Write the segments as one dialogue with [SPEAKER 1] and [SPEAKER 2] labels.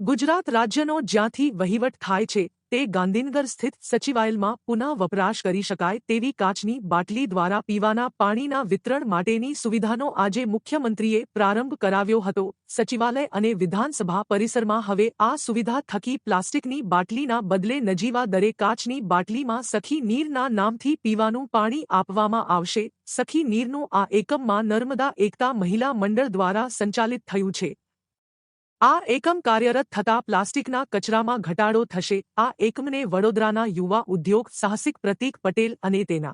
[SPEAKER 1] ગુજરાત રાજ્યનો જ્યાંથી વહીવટ થાય છે, તે ગાંધીનગર સ્થિત સચિવાલયમાં પુનઃ વપરાશ કરી શકાય તેવી કાચની બાટલી દ્વારા પીવાના પાણીના વિતરણ માટેની સુવિધાનો આજે મુખ્યમંત્રીએ પ્રારંભ કરાવ્યો હતો. સચિવાલય અને વિધાનસભા પરિસરમાં હવે આ સુવિધા થકી પ્લાસ્ટિકની બાટલીના બદલે નજીવા દરે કાચની બાટલીમાં સખી નીરના નામથી પીવાનું પાણી આપવામાં આવશે. સખી નીરનું આ એકમમાં નર્મદા એકતા મહિલા મંડળ દ્વારા સંચાલિત થયું છે. આ એકમ કાર્યરત થતા પ્લાસ્ટિકના કચરામાં ઘટાડો થશે. આ એકમને વડોદરાના યુવા ઉદ્યોગ સાહસિક પ્રતીક પટેલ અને તેના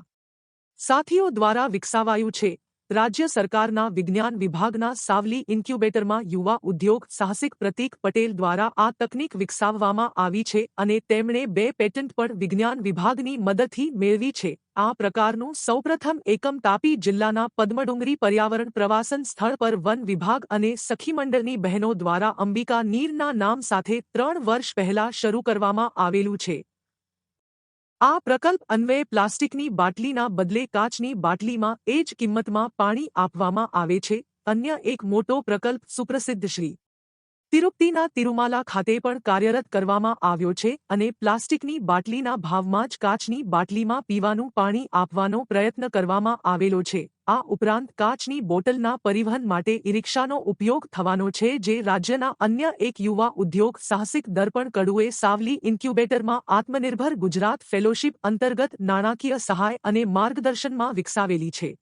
[SPEAKER 1] સાથીઓ દ્વારા વિકસાવાયું છે. રાજ્ય સરકારના વિજ્ઞાન વિભાગના સાવલી ઇન્ક્યુબેટરમાં યુવા ઉદ્યોગ સાહસિક પ્રતીક પટેલ દ્વારા આ તકનીક વિકસાવવામાં આવી છે અને તેમણે બે પેટન્ટ પણ વિજ્ઞાન વિભાગની મદદથી મેળવી છે. આ પ્રકારનું સૌપ્રથમ એકમ તાપી જિલ્લાના પદ્મડુંગરી પર્યાવરણ પ્રવાસન સ્થળ પર વન વિભાગ અને સખી મંડળની બહેનો દ્વારા અંબિકા નીરના નામ સાથે ત્રણ વર્ષ પહેલા શરૂ કરવામાં આવેલું છે. આ પ્રકલ્પ અન્વયે પ્લાસ્ટિકની બાટલીના બદલે કાચની બાટલીમાં એ જ કિંમતમાં પાણી આપવામાં આવે છે. અન્ય એક મોટો પ્રકલ્પ સુપ્રસિદ્ધ શ્રી તિરુપતિના તિરુમાલા ખાતે પણ કાર્યરત કરવામાં આવ્યો છે અને પ્લાસ્ટિકની બાટલીના ભાવમાં જ કાચની બાટલીમાં પીવાનું પાણી આપવાનો પ્રયત્ન કરવામાં આવેલો છે. આ ઉપરાંત કાચની બોટલના પરિવહન માટે ઈ-રિક્ષાનો ઉપયોગ થવાનો છે જે રાજ્યના અન્ય એક યુવા ઉદ્યોગ સાહસિક દર્પણ કડુએ સાવલી ઇન્ક્યુબેટરમાં આત્મનિર્ભર ગુજરાત ફેલોશિપ અંતર્ગત નાણાકીય સહાય અને માર્ગદર્શનમાં વિકસાવેલી છે.